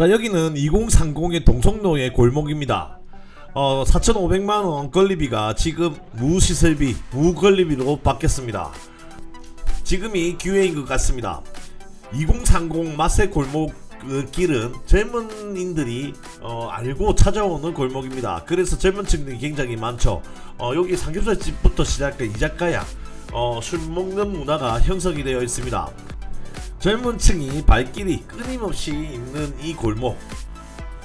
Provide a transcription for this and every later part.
자 여기는 2030의 동성로의 골목입니다. 어 4,500만 원 건리비가 지금 무시설비 무건리비로 바뀌었습니다. 지금이 기회인 것 같습니다. 2030 맛의 골목 그 길은 젊은인들이 어, 알고 찾아오는 골목입니다. 그래서 젊은 층들이 굉장히 많죠. 어, 여기 삼겹살 집부터 시작해 이자카야 어, 술 먹는 문화가 형성이 되어 있습니다. 젊은 층이 발길이 끊임없이 있는 이 골목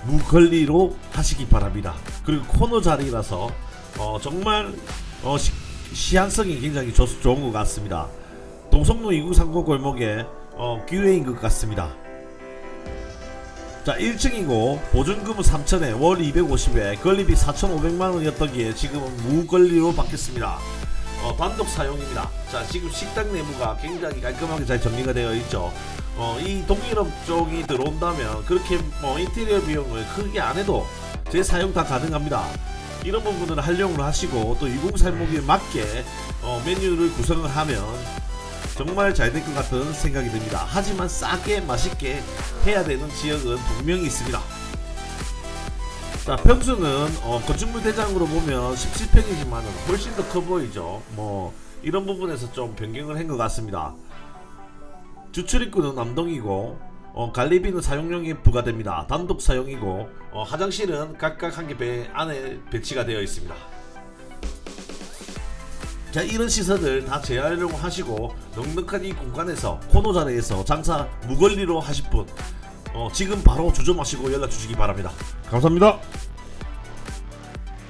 무걸리로 하시기 바랍니다. 그리고 코너 자리라서 어, 정말 어, 시, 시향성이 굉장히 좋, 좋은 것 같습니다. 동성로 2930 골목에 어, 기회인 것 같습니다. 자 1층이고 보증금은 3천에 월 250에 건리비 4,500만 원이었던기에 지금은 무건리로 바뀌었습니다. 어, 단독 사용입니다. 자 지금 식당 내부가 굉장히 깔끔하게 잘 정리가 되어 있죠. 어, 이 동일업 쪽이 들어온다면 그렇게 뭐 인테리어 비용을 크게 안 해도 재사용 다 가능합니다. 이런 부분을 활용을 하시고 또 2030에 맞게 어, 메뉴를 구성을 하면 정말 잘 될 것 같은 생각이 듭니다. 하지만 싸게 맛있게 해야 되는 지역은 분명히 있습니다. 자 평수는 어, 건축물 대장으로 보면 17평이지만 훨씬 더 커 보이죠. 뭐 이런 부분에서 좀 변경을 한 것 같습니다. 주출입구는 남동이고 어, 관리비는 사용료에 부과됩니다. 단독 사용이고 어, 화장실은 각각 한 개 배 안에 배치가 되어 있습니다. 자 이런 시설을 다 재활용 하시고 넉넉한 이 공간에서 코너 자리에서 장사 무걸리로 하실 분 어, 지금 바로 주점하시고 연락 주시기 바랍니다. 감사합니다.